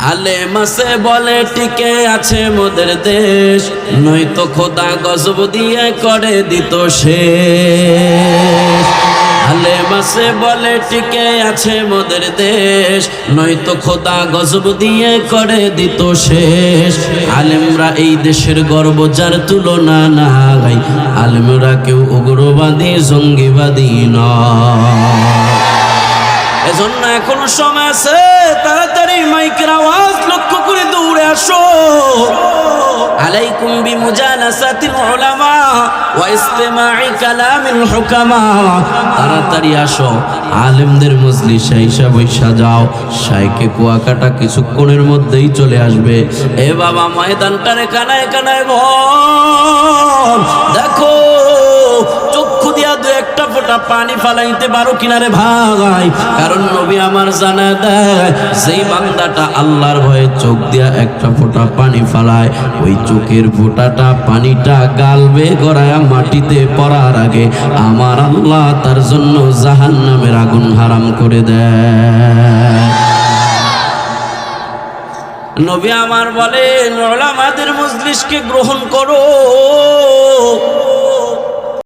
আলে মাসে বলে টিকে আছে মোদের দেশ। নয়তো খোদা গজব দিয়ে করে দিত শেষ। আলে মাসে বলে টিকে আছে মোদের দেশ। নয়তো খোদা গজব দিয়ে করে দিত শেষ। আলেমরা এই দেশের গর্ব যার তুলনা নাই আলেমরা কেউ উগ্রবাদী, জঙ্গিবাদী নয়। এজন্য এখনও সময় আছে, তাড়াতাড়ি মাইকের আওয়াজ লক্ষ্য করে দৌড়ে আসো। আলাইকুম বিমুজালাসাতিল উলামা ওয়া ইসতিমাই কালামিল হুকামা। তাড়াতাড়ি আসো, আলেমদের মজলিসে এসে বৈশা যাও। শাইকে কুয়াকাটা কিছুক্ষণের মধ্যেই চলে আসবে। এ বাবা, ময়দানটারে কানায় কানায় ভর ফোঁটা পানি ফালাইতে পারো কিনারে ভাই। কারণ নবী আমার জানা দেয় সেই বান্দাটা আল্লাহর ভয়ে চোখ দিয়া একটা ফোঁটা পানি ফালায়, ওই চোখের ফোঁটাটা পানিটা গালবে গড়ায় মাটিতে পড়ার আগে আমার আল্লাহ তার জন্য জাহান নামের আগুন হারাম করে দেয়। নবী আমার বলেন, ওলামাদের মজলিসকে গ্রহণ করো।